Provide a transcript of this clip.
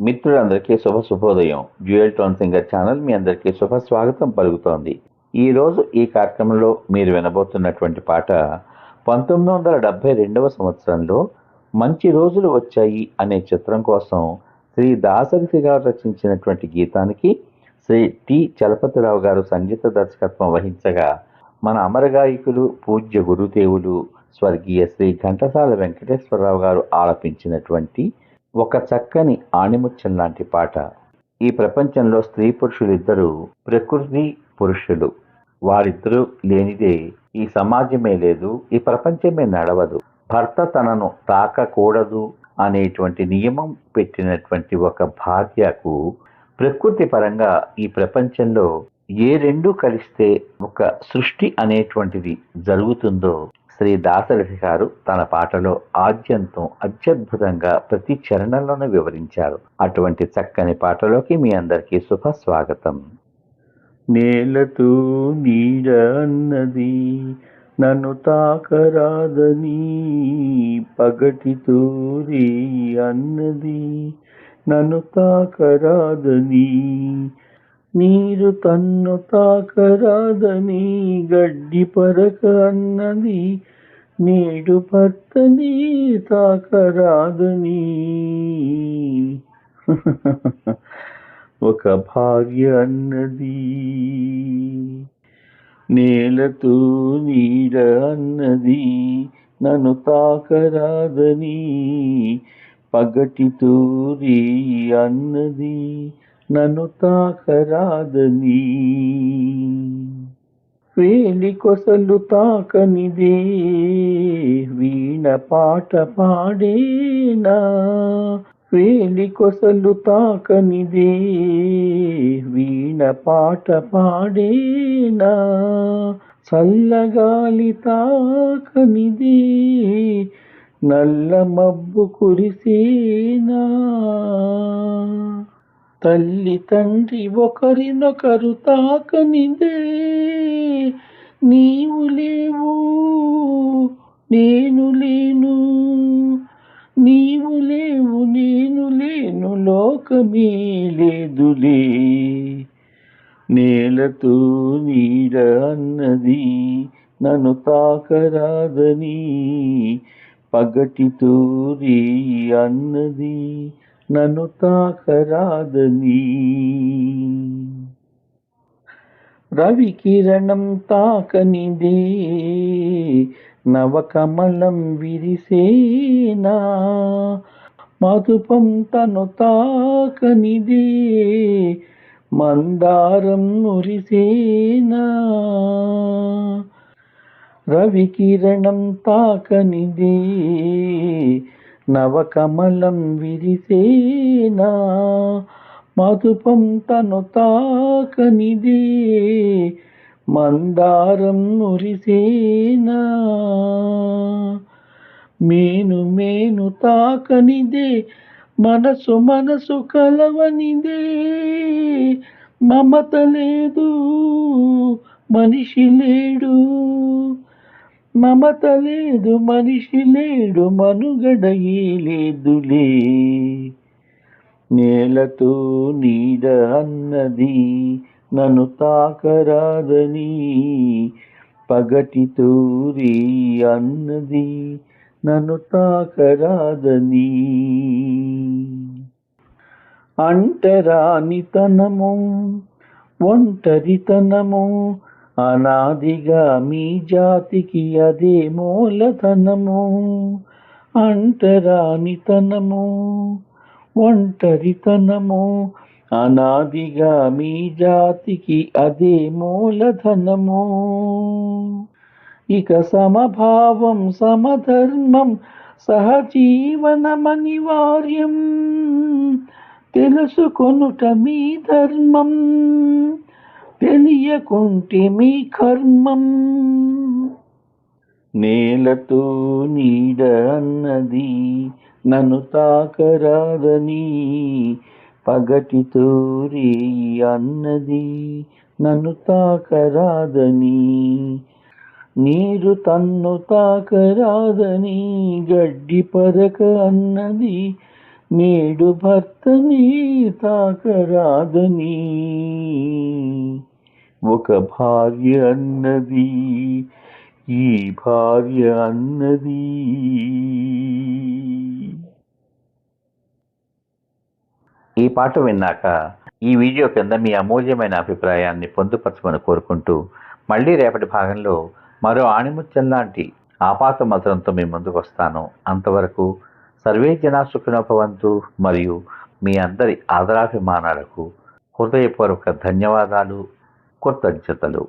మిత్రులందరికీ శుభ శుభోదయం. డ్యూయల్ టోన్ సింగర్ ఛానల్ మీ అందరికీ శుభ స్వాగతం పలుకుతోంది. ఈ రోజు ఈ కార్యక్రమంలో మీరు వినబోతున్నటువంటి పాట పంతొమ్మిది వందల డెబ్బై రెండవ సంవత్సరంలో మంచి రోజులు వచ్చాయి అనే చిత్రం కోసం శ్రీ దాసరిసి గారు రచించినటువంటి గీతానికి శ్రీ టి చలపతిరావు గారు సంగీత దర్శకత్వం వహించగా మన అమరగాయకులు పూజ్య గురుదేవులు స్వర్గీయ శ్రీ ఘంటసాల వెంకటేశ్వరరావు గారు ఆలపించినటువంటి ఒక చక్కని ఆణిముత్యం లాంటి పాట. ఈ ప్రపంచంలో స్త్రీ పురుషులిద్దరూ ప్రకృతి పురుషులు. వారిద్దరూ లేనిదే ఈ సమాజమే లేదు ఈ ప్రపంచమే నడవదు. భర్త తనను తాకకూడదు అనేటువంటి నియమం పెట్టినటువంటి ఒక భార్యకు ప్రకృతి పరంగా ఈ ప్రపంచంలో ఏ రెండు కలిస్తే ఒక సృష్టి అనేటువంటిది జరుగుతుందో శ్రీ దాసరథి గారు తన పాటలో ఆద్యంతం అత్యద్భుతంగా ప్రతి చరణంలోనూ వివరించారు. అటువంటి చక్కని పాటలోకి మీ అందరికీ శుభ స్వాగతం. నేలతో నీడ అన్నది నన్ను తాకరాదని పగటితో రే అన్నది నన్ను తాకరాదని నీరు తన్ను తాకరాదని గడ్డి పరక అన్నది నేడు భర్తని తాకరాదని. ఒక భార్య అన్నది నేలతో నీడ అన్నది నన్ను తాకరాదని పగటితో రీ అన్నది నన్ను తాకరాదని వేలి కొసలు తాకనిదే వీణ పాట పాడేనా? వేలి కొసలు తాకనిదే వీణ పాట పాడేనా? చల్లగాలి తాకనిదే నల్ల మబ్బు కురిసేనా? తల్లి తండ్రి ఒకరినొకరు తాకనిదే. నీవు లేవు నేను లేను. నీవు లేవు నేను లేను లోకమే లేదులే. నేలతో నీడ అన్నది నన్ను తాకరాదని పగటితో రే అన్నది నన్ను తాకరాదని రవి కిరణం తాకనిదే నవకమలం విరిసేనా. మధుపం తను తాకనిదే మందారం మురిసేనా రవి కిరణం తాకనిదే నవకమలం విరిసేనా? మధుపం తను తాకనిదే. మందారం మురిసేనా? మేను మేను తాకనిదే. మనసు మనసు కలవనిదే. మమత లేదు మనిషి లేడు. మమత లేదు మనిషి లేడు మనుగడ లేదులే. నేలతో నీడ అన్నది నన్ను తాకరాదని. పగటితో రే అన్నది నన్ను తాకరాదని. అంటరానితనము ఒంటరితనము అనాదిగా మీ జాతికి అదే మూలధనము అంటరానితనము ఒంటరితనము. అనాదిగా మీ జాతికి అదే మూలధనము. ఇక సమభావం సమధర్మం సహజీవనమనివార్యం తెలుసుకొనుట మీ ధర్మం. తెలియకుంటే మీ కర్మం. నేలతో నీడ అన్నది నన్ను తాకరాదని పగటితో రే అన్నది నన్ను తాకరాదని. నీరు తన్ను తాకరాదని గడ్డి పరక అన్నది నేడు భర్తని తాకరాదని ఒక భార్య అన్నది ఈ భార్య అన్నది. ఈ పాట విన్నాక ఈ వీడియో కింద మీ అమూల్యమైన అభిప్రాయాన్ని పొందుపరచమని కోరుకుంటూ మళ్ళీ రేపటి భాగంలో మరో ఆణిముత్యం లాంటి ఆపాత మధురంతో మీ ముందుకు వస్తాను. అంతవరకు సర్వే జనా సుఖినోభవంతు మరియు మీ అందరి ఆదరాభిమానాలకు హృదయపూర్వక ధన్యవాదాలు కృతజ్ఞతలు.